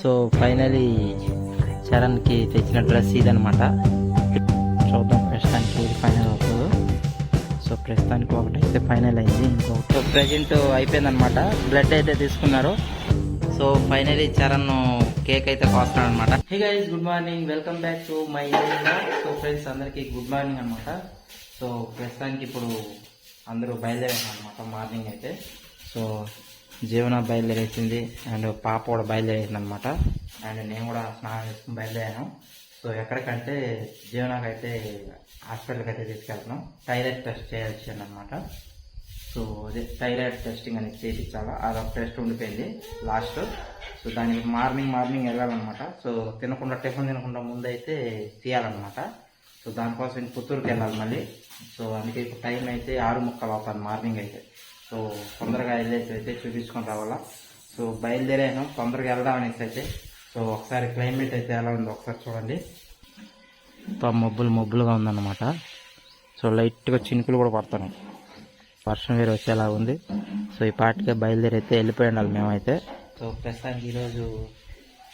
So finally చరణ్కి తెచ్చిన dress ఇదనమాట చూద్దాం ప్రస్తుతానికి ఫైనల్ అవుతుంది. సో ప్రస్తుతానికి ఒకటి అయితే ఫైనల్ అయింది ఇంకొకటి. సో ప్రజెంట్ అయిపోయిందనమాట బ్లడ్ అయితే తీసుకున్నారు. సో ఫైనలీ చరణ్ కేక్ అయితే కోస్తున్నాడు అనమాట hey guys good morning welcome back to my so friends అందరికీ గుడ్ మార్నింగ్ అనమాట సో ప్రస్తుతానికి ఇప్పుడు అందరూ బయలుదేరారు అనమాట మార్నింగ్ అయితే. సో జీవన బయలుదేరేసింది అండ్ పాప కూడా బయలుదేరేసింది అనమాట అండ్ నేను కూడా స్నానం చేసుకుని బయలుదేరాను. సో ఎక్కడికంటే జీవనాకి అయితే హాస్పిటల్కి అయితే తీసుకెళ్తున్నాం. థైరాయిడ్ టెస్ట్ చేయాల్సింది అనమాట సో అదే థైరాయిడ్ టెస్టింగ్ అనేది చేయించాలా అదొక టెస్ట్ ఉండిపోయింది లాస్ట్. సో దానికి మార్నింగ్ మార్నింగ్ వెళ్ళాలన్నమాట. సో తినకుండా టిఫిన్ తినకుండా ముందు అయితే తీయాలన్నమాట. సో దానికోసం పుత్తూరుకి వెళ్ళాలి మళ్ళీ. సో అందుకే ఇప్పుడు టైం అయితే ఆరు ముక్కలు అవుతుంది మార్నింగ్ అయితే. సో తొందరగా వెళ్ళేసి అయితే చూపించుకొని రావాలా. సో బయలుదేరాను తొందరగా వెళ్దాం అనేసి అయితే. సో ఒకసారి క్లైమేట్ అయితే ఎలా ఉందో ఒకసారి చూడండి. మొత్తం మబ్బులు మబ్బులుగా ఉందన్నమాట. సో లైట్గా చినుకులు కూడా పడుతున్నాయి. వర్షం వేరు వచ్చేలా ఉంది. సో ఈ పాటికే బయలుదేరి అయితే వెళ్ళిపోయి ఉండాలి మేమైతే. సో ప్రస్తుతానికి ఈరోజు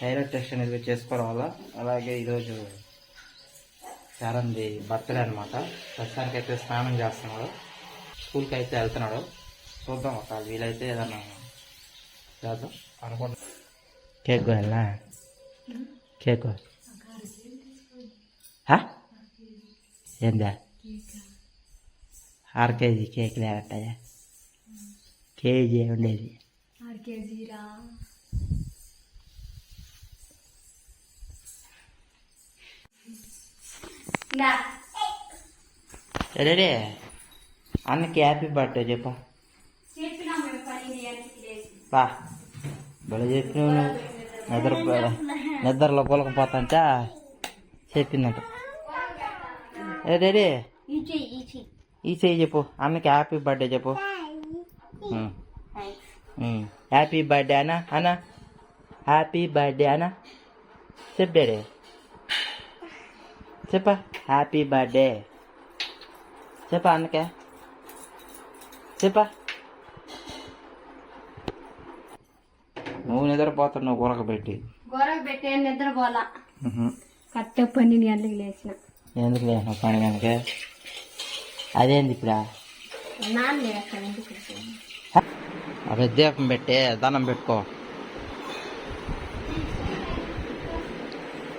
థైరాయిడ్ టెస్ట్ అనేది చేసుకోవాలా అలాగే ఈరోజు చారంది బర్త్డే అనమాట ప్రస్తుతానికి అయితే స్నానం చేస్తున్నాడు. స్కూల్కి అయితే వెళ్తున్నాడు. చూద్దాం ఒక వీలైతే ఏదన్నా చేద్దాం. అనుకుంటా కేక్ కోయాలా కేక్. హా? ఏందా? ఆరు కేజీ కేక్ లేకట్టయా కేజీ ఉండేది. రెడీ? అన్నకి హ్యాపీ బర్త్డే చెప్పా. బా బలి చెప్పినావు నిద్ర నిద్రలో పొలకపోతాంట చెప్పిందంట. ఏ ఈ చెయ్యి చెప్పు. అన్నకి హ్యాపీ బర్త్డే చెప్పు. హ్యాపీ బర్త్డే అన్న అన్న. హ్యాపీ బర్త్డే అన్న. చెప్పు డాడీ. చెప్ప. Happy birthday. చెప్ప అన్నకే. చెప్ప. నువ్వు నిద్రపోతున్నావు కూరకబెట్టి గోరకు పెట్టే నిద్ర పోలా కరెక్ట్ పన్నెండు గంటలకు లేచిన ఎందుకు లేను పని కనుక అదేంది ఇప్పుడు నాన్న లేక ఇంటికి వచ్చాను. అదే దీపం పెట్టి దండం పెట్టుకో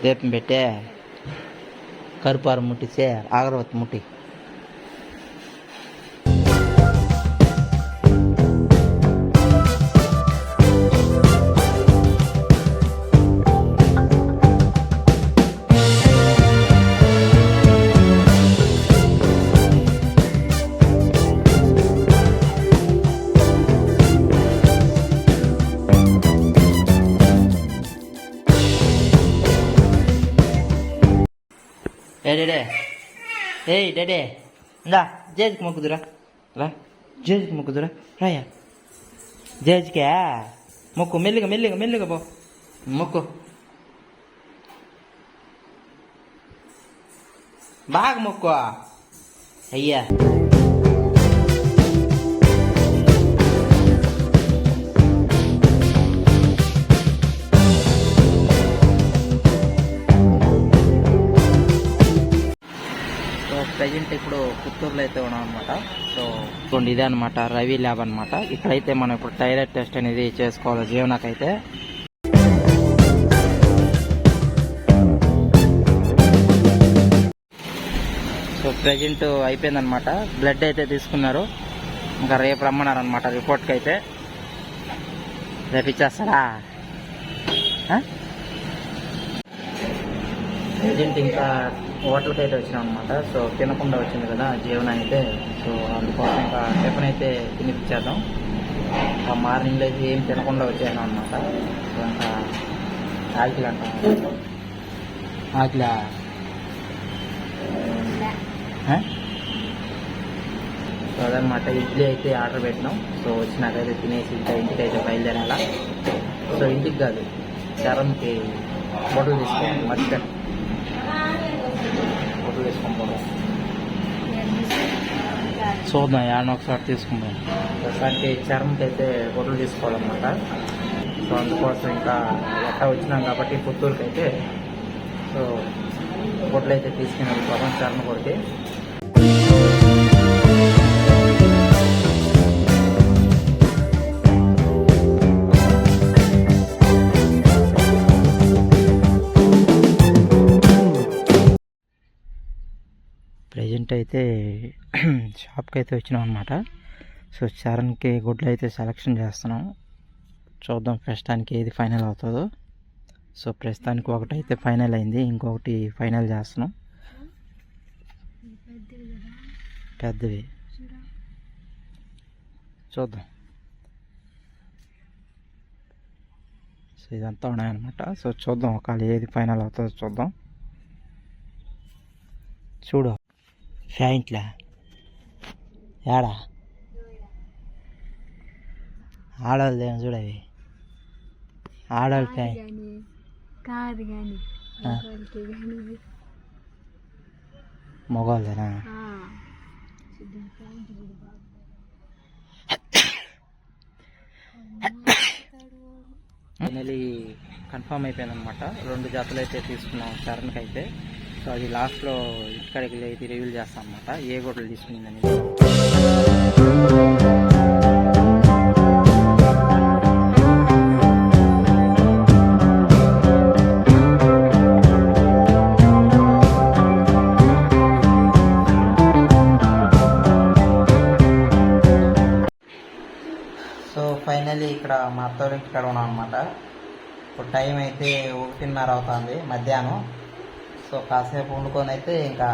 దీపం పెట్టే కరుపారు ముట్టిస్తే అగరవత్తి ముట్టి ఏ డేడే ఏయ్ డేడే ఇందా జేజ్కి మొక్కుదురా రా జేజ్కి మొక్కుదురా రాయా జేజ్కే మొక్కు మెల్లిగా మెల్లిగా మెల్లిగా పో మొక్కు బాగా మొక్కు అయ్యా ప్రజెంట్ ఇప్పుడు పుత్తూరులో అయితే ఉన్నాం అనమాట సో చూడండి ఇదే అనమాట రవి ల్యాబ్ అనమాట ఇక్కడైతే మనం ఇప్పుడు థైరాయిడ్ టెస్ట్ అనేది చేసుకోవాలి జీవనకైతే. సో ప్రజెంట్ అయిపోయిందనమాట బ్లడ్ అయితే తీసుకున్నారు. ఇంకా రేపు రమ్మన్నారు అనమాట రిపోర్ట్కి అయితే రేపు ఇచ్చేస్తారా ప్రజెంట్ ఇంకా హోటల్కి అయితే వచ్చినాం అనమాట సో తినకుండా వచ్చింది కదా జీవన అయితే. సో అందుకోసం ఇంకా టిఫిన్ అయితే తినిపించేద్దాం. ఇంకా మార్నింగ్ అయితే ఏం తినకుండా వచ్చాను అనమాట సో ఇంకా ఆకిలి అంట ఆకిలా? ఆ? సో అదనమాట ఇడ్లీ అయితే ఆర్డర్ పెట్టినాం. సో వచ్చినాకైతే తినేసి ఇంకా ఇంటికి అయితే బయలుదేరాలా. సో ఇంటికి కాదు చరంకి బొట్టలు తీసుకోండి మర్చిపోయాను. చూద్దాం యాడ ఒకసారి తీసుకుందాం. ప్రస్తుతానికి చర్మకి అయితే బొట్టలు తీసుకోవాలన్నమాట. సో అందుకోసం ఇంకా ఎట్టా వచ్చినాం కాబట్టి పుత్తూరుకి అయితే సో గుడ్లు అయితే తీసుకుని వెళ్ళిపోతాం చర్మ కొడితే. ప్రజెంట్ అయితే షాప్కి అయితే వచ్చినాం అనమాట సో చరణ్కి గుడ్లు అయితే సెలెక్షన్ చేస్తున్నాం. చూద్దాం ప్రస్తుతానికి ఏది ఫైనల్ అవుతుందో. సో ప్రస్తుతానికి ఒకటి అయితే ఫైనల్ అయింది. ఇంకొకటి ఫైనల్ చేస్తున్నాం. పెద్దవి. చూద్దాం. సో ఇదంతా ఉన్నాయన్నమాట. సో చూద్దాం ఒకవేళ ఏది ఫైనల్ అవుతుందో చూద్దాం. చూడు. ఫ్యాంట్లా ఏడా ఆడవాళ్ళు చూడవి ఆడవాళ్ళ ఫ్యాంట్ కాదు. కానీ మగవాళ్ళేనా ఫైనలీ కన్ఫర్మ్ అయిపోయిందనమాట రెండు జతలు అయితే తీసుకున్నాం చరణ్కి అయితే సో అది లాస్ట్లో ఇక్కడికి వెళ్ళి అయితే రివ్యూల్ చేస్తాం అనమాట ఏ గొడ్డలు తీసుకునిందని. సో ఫైనల్లీ ఇక్కడ మా అత్తవారికి ఇక్కడ ఉన్నాం అనమాట ఇప్పుడు టైం అయితే ఒకటిన్నర అవుతుంది మధ్యాహ్నం. సో కాసేపు వండుకొని అయితే ఇంకా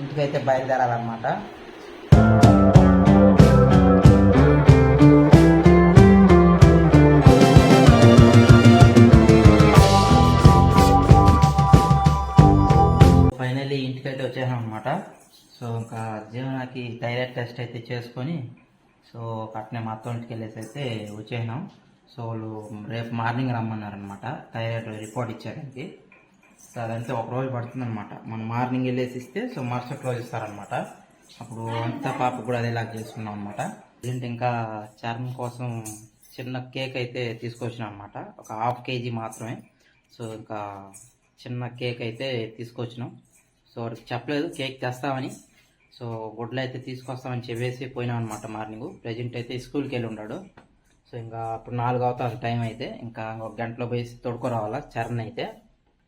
ఇంటికైతే బయలుదేరాలన్నమాట. ఫైనల్లీ ఇంటికైతే వచ్చేసాం అనమాట సో ఇంకా జీవనాకి థైరాయిడ్ టెస్ట్ అయితే చేసుకొని సో అట్నే మా అత్తోంటికి వెళ్ళేసి అయితే వచ్చేసినాం. సో వాళ్ళు రేపు మార్నింగ్ రమ్మన్నారనమాట థైరాయిడ్ రిపోర్ట్ ఇచ్చారంటే సో అదంతే ఒక రోజు పడుతుందన్నమాట. మనం మార్నింగ్ వెళ్ళేసి ఇస్తే సో మరుసటి రోజు ఇస్తారనమాట అప్పుడు అంతా పాప కూడా అదేలాగా చేసుకున్నాం అనమాట ఏంటి ఇంకా చర్మం కోసం చిన్న కేక్ అయితే తీసుకొచ్చినాం అనమాట ఒక హాఫ్ కేజీ మాత్రమే. సో ఇంకా చిన్న కేక్ అయితే తీసుకొచ్చినాం. సో వాడికి చెప్పలేదు కేక్ తెస్తామని. సో గుడ్లు అయితే తీసుకొస్తామని చెప్పేసి పోయినాం అనమాట మార్నింగ్. ప్రజెంట్ అయితే స్కూల్కి వెళ్ళి ఉన్నాడు. సో ఇంకా ఇప్పుడు నాలుగు అవుతుంది టైం అయితే. ఇంకా ఒక గంటలో పోయి తోడుకోరావాలా చరణ్ అయితే.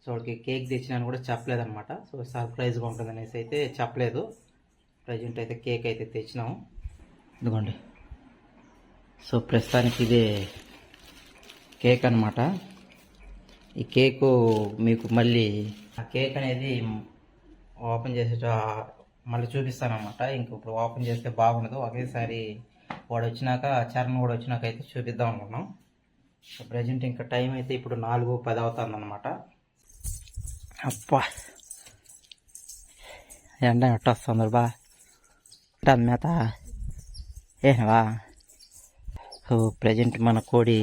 సో వాడికి కేక్ తెచ్చినాను కూడా చెప్పలేదు అనమాట సో సర్ప్రైజ్గా ఉంటుంది అనేసి అయితే చెప్పలేదు. ప్రజెంట్ అయితే కేక్ అయితే తెచ్చినాము. ఇదిగోండి. సో ప్రస్తుతానికి ఇదే కేక్ అనమాట ఈ కేకు మీకు మళ్ళీ ఆ కేక్ అనేది ఓపెన్ చేసేట మళ్ళీ చూపిస్తానమాట ఇంక ఇప్పుడు ఓపెన్ చేస్తే బాగుండదు. ఒకేసారి వాడు వచ్చినాక చరణ్ కూడా వచ్చినాక అయితే చూపిద్దాం అనుకున్నాం. ప్రజెంట్ ఇంకా టైం అయితే ఇప్పుడు నాలుగు పది అవుతుంది అనమాట అప్పా ఎండ ఎట్టొస్తుంది బా దాని మేత ఏనవా సో ప్రజెంట్ మన కోడి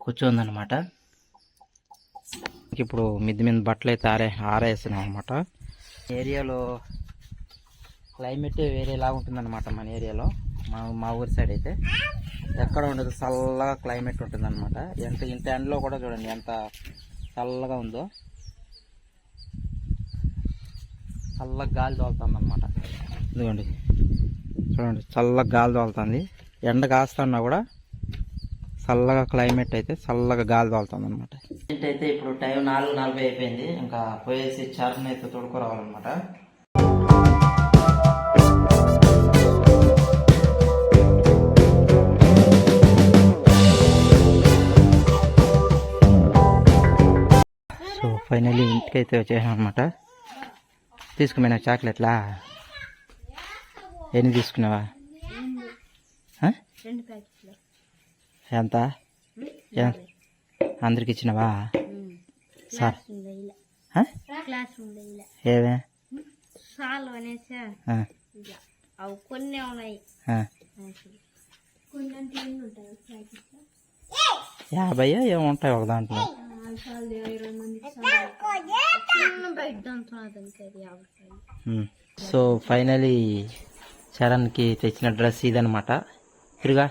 కూర్చోందనమాట ఇప్పుడు మిద్ది మీద బట్టలు అయితే ఆరే ఆరేస్తున్నాం అనమాట ఏరియాలో క్లైమేట్ వేరేలా ఉంటుందన్నమాట మన ఏరియాలో మా మా ఊరి సైడ్ అయితే. ఎక్కడ ఉండదు చల్లగా క్లైమేట్ ఉంటుందన్నమాట. ఎంత ఇంత ఎండలో కూడా చూడండి ఎంత చల్లగా ఉందో చల్లగా గాలి తోలుతుంది అనమాట ఇదిగోండి. చూడండి చల్లగా గాలి తోలుతుంది. ఎండ కాస్తున్నా కూడా చల్లగా క్లైమేట్ అయితే చల్లగా గాలి తోలుతుంది అనమాట అయితే ఇప్పుడు టైం నాలుగు నలభై అయిపోయింది. ఇంకా పోయేసి చరణ్ అయితే తోడుకురావాలన్నమాట. ఫైనల్లీ ఇంటికైతే వచ్చేసాం అనమాట తీసుకుపోయినా చాక్లెట్లా? ఎన్ని తీసుకున్నావా? ఎంత? అందరికి ఇచ్చినావా? సార్. ఏవే? కొన్ని ఉన్నాయి. యాభై ఏమో ఉంటాయి ఒక దాంట్లో. సో ఫైనలీ చరణ్కి తెచ్చిన డ్రెస్ ఇదనమాట తిరుగా.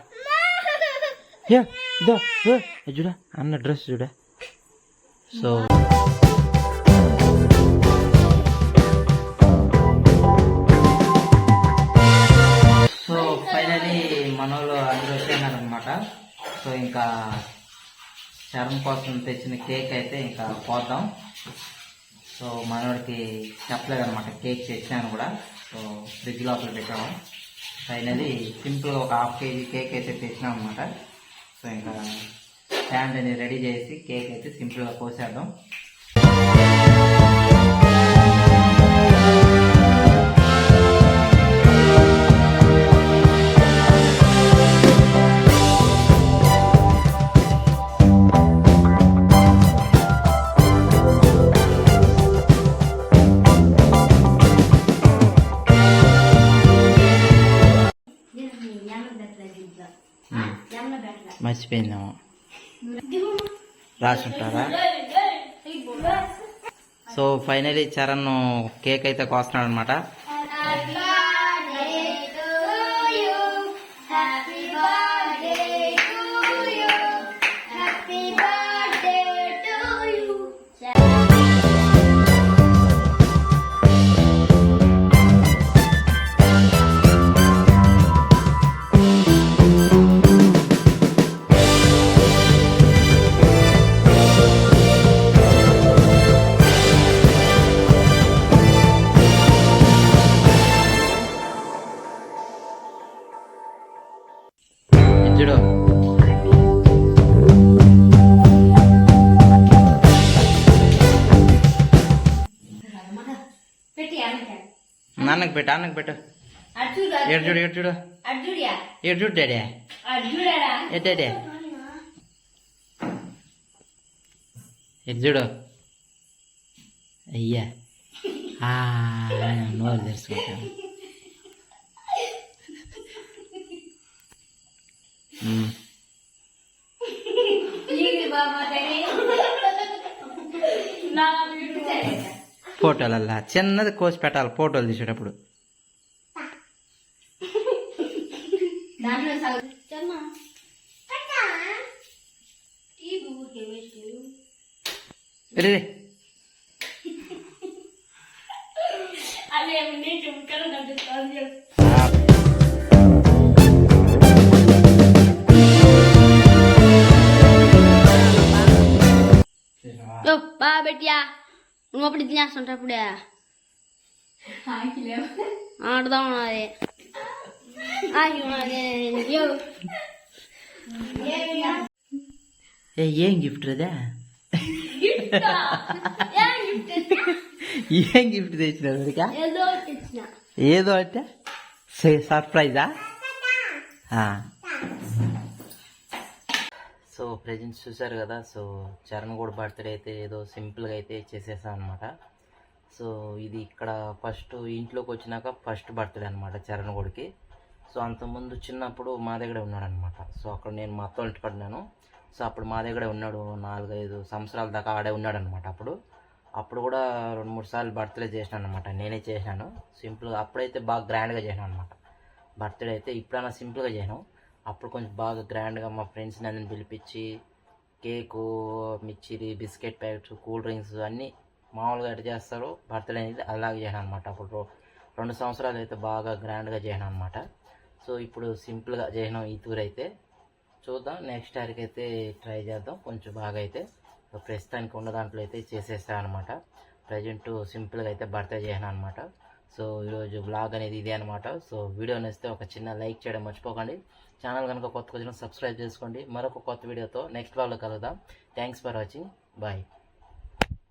చూడ అన్న డ్రెస్ చూడ. సో ఇంకా చర్మం కోసం తెచ్చిన కేక్ అయితే ఇంకా పోతాం సో మనోడికి చెప్పలేదు అనమాట కేక్ తెచ్చాను కూడా. సో ఫ్రిడ్జ్ లోపల పెట్టాము. ఫైనలీ సింపుల్గా ఒక హాఫ్ కేజీ కేక్ అయితే తెచ్చినాం అనమాట సో ఇంకా స్టాండ్ అనేది రెడీ చేసి కేక్ అయితే సింపుల్గా కోసేద్దాం. మర్చిపోయిందేమో రాసుంటారా? సో ఫైనలీ చరణ్ కేక్ అయితే కోస్తున్నాడు అనమాట నాన్నకు పెట్టు అన్నకు పెట్టు. ఏడు చూడు ఏడు చూడు. ఏడు చూడు డాడీ. ఏ డాడీ. ఎటు చూడు. అయ్యా. నోరు తెరుచుకుంటాను. మ్మ్. ఇది బాబా తల్లి నా వీడు ఫోటోలల్లా. చిన్నది కోసి పెట్టాలి ఫోటోలు తీసేటప్పుడు. రే. నువ్వు అప్పుడు ఇది చేస్తుంటా అప్పుడే ఆడదాం అది ఆగి ఉన్నది యో. ఏ ఏం గిఫ్ట్ రదా ఏం gift తెచ్చినా? ఏం గిఫ్ట్ తెచ్చినా దొరికా ఏదో తెచ్చిన ఏదో అంటే సర్ప్రైజా సో ప్రజెంట్స్ చూసారు కదా సో చరణ్ కూడా బర్త్డే అయితే ఏదో సింపుల్గా అయితే చేసేసాం అనమాట సో ఇది ఇక్కడ ఫస్ట్ ఇంట్లోకి వచ్చినాక ఫస్ట్ బర్త్డే అనమాట చరణ్ గోడికి సో అంతకుముందు చిన్నప్పుడు మా దగ్గరే ఉన్నాడనమాట సో అక్కడ నేను మా అత్త ఇంటి పడినాను సో అప్పుడు మా దగ్గరే ఉన్నాడు నాలుగైదు సంవత్సరాల దాకా ఆడే ఉన్నాడనమాట అప్పుడు. అప్పుడు కూడా రెండు మూడు సార్లు బర్త్డే చేసినాను అనమాట నేనే చేశాను సింపుల్గా అప్పుడైతే బాగా గ్రాండ్గా చేశాను అనమాట బర్త్డే అయితే ఇప్పుడైనా సింపుల్గా చేయను అప్పుడు కొంచెం బాగా గ్రాండ్గా మా ఫ్రెండ్స్ని అందరిని పిలిపించి కేకు మిర్చిరి బిస్కెట్ ప్యాకెట్స్ కూల్ డ్రింక్స్ అన్నీ మామూలుగా ఎట్లా చేస్తారో బర్త్డే అనేది అలాగే చేయను అనమాట అప్పుడు రెండు సంవత్సరాలు అయితే బాగా గ్రాండ్గా చేయను అనమాట సో ఇప్పుడు సింపుల్గా చేయను ఈ టూర్ అయితే. చూద్దాం నెక్స్ట్ ఇయర్కి అయితే ట్రై చేద్దాం. కొంచెం బాగా అయితే ప్రస్తుతానికి ఉన్న దాంట్లో అయితే చేసేస్తాను అనమాట ప్రజెంట్ సింపుల్గా అయితే బర్త్డే చేయను అనమాట సో ఈరోజు బ్లాగ్ అనేది ఇదే అనమాట సో వీడియో నచ్చితే ఒక చిన్న లైక్ చేయడం మర్చిపోకండి. ఛానల్ కనుక కొత్త వచ్చిన సబ్స్క్రైబ్ చేసుకోండి. మరొక కొత్త వీడియోతో నెక్స్ట్ బ్లాగ్లో కలుద్దాం. Thanks for watching bye